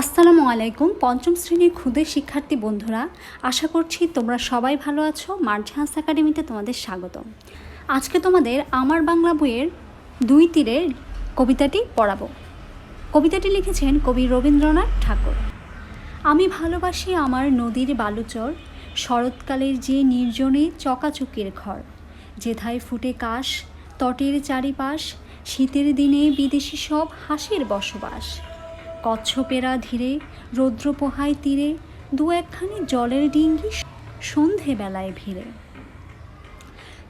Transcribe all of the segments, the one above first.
আসসালামু আলাইকুম, পঞ্চম শ্রেণির ক্ষুদে শিক্ষার্থী বন্ধুরা, আশা করছি তোমরা সবাই ভালো আছো। মার্ঝান্স একাডেমিতে তোমাদের স্বাগত আজকে তোমাদের আমার বাংলা বইয়ের দুই তীরের কবিতাটি পড়াবো। কবিতাটি লিখেছেন কবি রবীন্দ্রনাথ ঠাকুর। আমি ভালোবাসি আমার নদীর বালুচর, শরৎকালের যে নির্জনে চকাচকির ঘর। যেথায় ফুটে কাশ, তটের চারিপাশ, শীতের দিনে বিদেশি সব হাসির বসবাস। কচ্ছপেরা ধীরে রৌদ্র পোহায় তীরে, দু একখানি জলের ডিঙ্গি সন্ধেবেলায় ভিড়ে।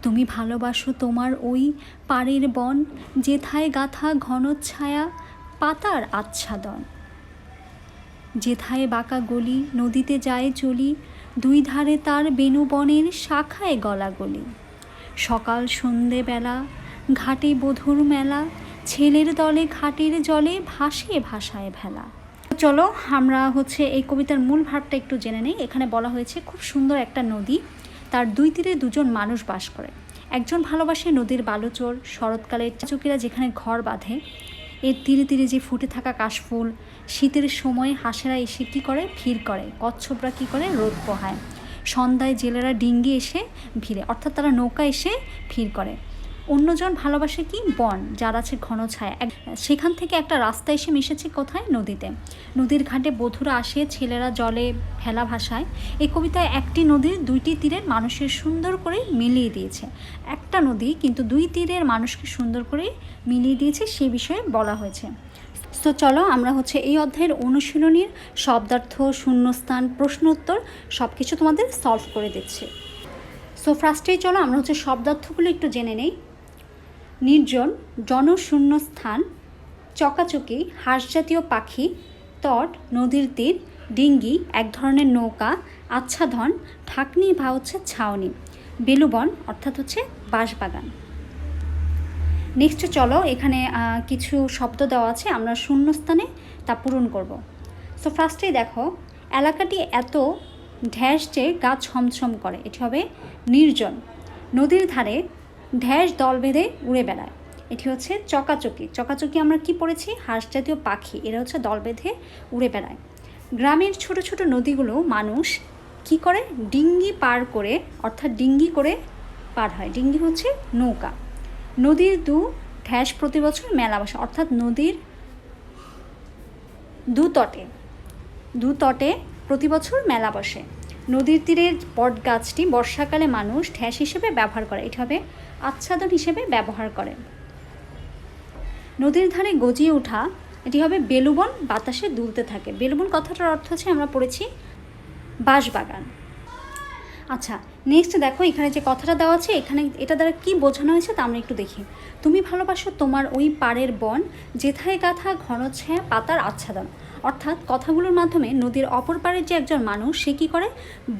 তুমি ভালোবাসো তোমার ওই পাড়ের বন, যেথায় গাথা ঘন ছায়া পাতার আচ্ছাদন। যেথায় বাঁকা গলি নদীতে যায় চলি, দুই ধারে তার বেনুবনের শাখায় গলাগলি। সকাল সন্ধেবেলা, ঘাটে বধুর মেলা ছেলের দলে ঘাটের জলে ভাসে ভাসায় ভেলা। চলো, আমরা হচ্ছে এই কবিতার মূল ভাবটা একটু জেনে নেই। এখানে বলা হয়েছে, খুব সুন্দর একটা নদী, তার দুই তীরে দুজন মানুষ বাস করে। একজন ভালোবাসে নদীর বালুচর শরৎকালে চাচুকিরা যেখানে ঘর বাঁধে, এর তীরে তীরে যে ফুটে থাকা কাশফুল, শীতের সময় হাঁসেরা এসে কী করে? ভিড় করে। কচ্ছপরা কী করে? রোদ পোহায়। সন্ধ্যায় জেলেরা ডিঙ্গি এসে ভিড়ে, অর্থাৎ তারা নৌকা এসে ভিড় করে। অন্যজন ভালোবাসে কি? বন, যার আছে ঘন ছায়া। সেখান থেকে একটা রাস্তা এসে মিশেছে কোথায়? নদীতে। নদীর ঘাটে বধুরা আসে, ছেলেরা জলে ভেলা ভাসায়। এই কবিতায় একটি নদীর দুইটি তীরের মানুষের সুন্দর করে মিলিয়ে দিয়েছে। একটা নদী কিন্তু দুই তীরের মানুষকে সুন্দর করে মিলিয়ে দিয়েছে, সে বিষয়ে বলা হয়েছে। তো চলো আমরা হচ্ছে এই অধ্যায়ের অনুশীলনীর শব্দার্থ, শূন্যস্থান প্রশ্ন উত্তর সব কিছু তোমাদের সলভ করে দিচ্ছি। সো ফার্স্টেই চলো আমরা হচ্ছে শব্দার্থগুলো একটু জেনে নেই। নির্জন জনশূন্য স্থান চকাচকি, হাঁসজাতীয় পাখি, তট, নদীর তীর, ডিঙ্গি, এক ধরনের নৌকা, আচ্ছাদন, ঢাকনি বা হচ্ছে ছাউনি, বেলুবন অর্থাৎ হচ্ছে বাঁশবাগান। নেক্সট চলো, এখানে কিছু শব্দ দেওয়া আছে, আমরা শূন্য স্থানে তা পূরণ করব। সো ফার্স্টেই দেখো, এলাকাটি এত ঢ্যাস যে গা ছমছম করে, এটি হবে নির্জন। নদীর ধারে ঢ্যাস দল বেঁধে উড়ে বেড়ায়। এটি হচ্ছে চকাচকি। চকাচকি আমরা কি পড়েছি? হাঁস জাতীয় পাখি। এরা হচ্ছে দল বেঁধে উড়ে বেড়ায়। গ্রামের ছোট ছোট নদীগুলো মানুষ কি করে? ডিঙ্গি পার করে, অর্থাৎ ডিঙ্গি করে পার হয়। ডিঙ্গি হচ্ছে নৌকা। নদীর দু ঢ্যাস প্রতি বছর মেলা বসে। অর্থাৎ নদীর দু তটে। দু তটে প্রতি বছর মেলা বসে। নদীর তীরের বট গাছটি বর্ষাকালে মানুষ ঢ্যাস হিসেবে ব্যবহার করে। এটা হবে আচ্ছাদন হিসেবে ব্যবহার করে। নদীর ধারে গজিয়ে ওঠা, এটি হবে বেলুবন বাতাসে দুলতে থাকে। বেলুবন কথাটার অর্থ হচ্ছে আমরা পড়েছি বাঁশবাগান। আচ্ছা নেক্সট দেখো, এখানে যে কথাটা দেওয়া আছে, এখানে এটা দ্বারা কি বোঝানো হয়েছে তা আমরা একটু দেখি। তুমি ভালোবাসো তোমার ওই পাড়ের বন, যেথায় গাথা ঘন ছায়া পাতার আচ্ছাদন। অর্থাৎ কথাগুলোর মাধ্যমে নদীর অপর পাড়ের যে একজন মানুষ, সে কী করে?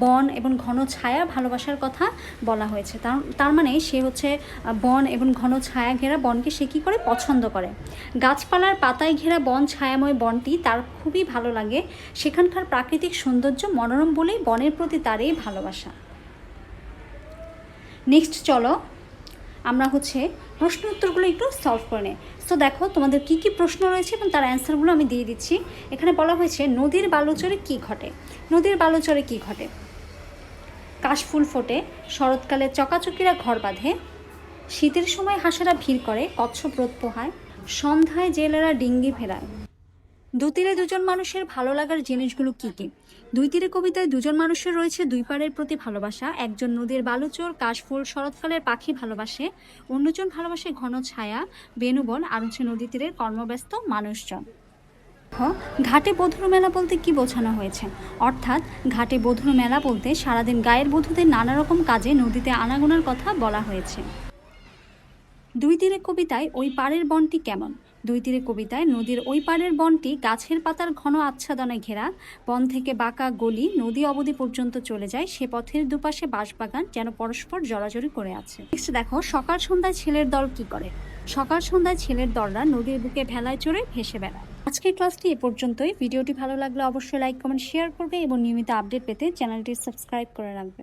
বন এবং ঘন ছায়া ভালোবাসার কথা বলা হয়েছে। তার তার মানে সে হচ্ছে বন এবং ঘন ছায়া ঘেরা বনকে সে কী করে? পছন্দ করে। গাছপালার পাতায় ঘেরা বন ছায়াময় বনটি তার খুবই ভালো লাগে। সেখানকার প্রাকৃতিক সৌন্দর্য মনোরম বলেই বনের প্রতি তার এই ভালোবাসা। নেক্সট চলো, আমরা হচ্ছে প্রশ্ন উত্তরগুলো একটু সলভ করে নেই। তো দেখো, তোমাদের কি কি প্রশ্ন রয়েছে এবং তার অ্যান্সারগুলো আমি দিয়ে দিচ্ছি। এখানে বলা হয়েছে, নদীর বালুচরে কি ঘটে? নদীর বালুচরে কি ঘটে? কাশফুল ফোটে, শরৎকালে চকাচকিরা ঘর বাঁধে, শীতের সময় হাঁসেরা ভিড় করে, কচ্ছপ রোদ পোহায়, সন্ধ্যায় জেলেরা ডিঙ্গি ফেরায়। দু তীরে দুজন মানুষের ভালো লাগার জিনিসগুলো কি কি? দুই তীরে কবিতায় দুজন মানুষের রয়েছে দুই পাড়ের প্রতি ভালোবাসা। একজন নদীর বালুচর, কাশফুল, শরৎকালের পাখি ভালোবাসে। অন্যজন ভালোবাসে ঘন ছায়া, বেনুবন, আর হচ্ছে নদী তীরের কর্মব্যস্ত মানুষজন। ঘাটে বধুর মেলা বলতে কি বোঝানো হয়েছে? অর্থাৎ, ঘাটে বধুর মেলা বলতে সারাদিন গায়ের বধূদের নানা রকম কাজে নদীতে আনাগোনার কথা বলা হয়েছে। দুই তীরে কবিতায় ওই পাড়ের বনটি কেমন? দুই তীরে কবিতায়, নদীর ওই পারের বনটি গাছের পাতার ঘন আচ্ছাদনে ঘেরা। বন থেকে বাঁকা গলি নদী অবধি পর্যন্ত চলে যায়। সে পথের দুপাশে বাঁশবাগান যেন পরস্পর জড়াজড়ি করে আছে। নেক্সট দেখো, সকাল সন্ধ্যায় ছেলের দল কি করে? সকাল সন্ধ্যায় ছেলের দলরা নদীর বুকে ভেলায় চড়ে ভেসে বেড়ায়। আজকের ক্লাসটি এ পর্যন্তই। ভিডিওটি ভালো লাগলে অবশ্যই লাইক, কমেন্ট, শেয়ার করবে এবং নিয়মিত আপডেট পেতে চ্যানেলটি সাবস্ক্রাইব করে রাখবে।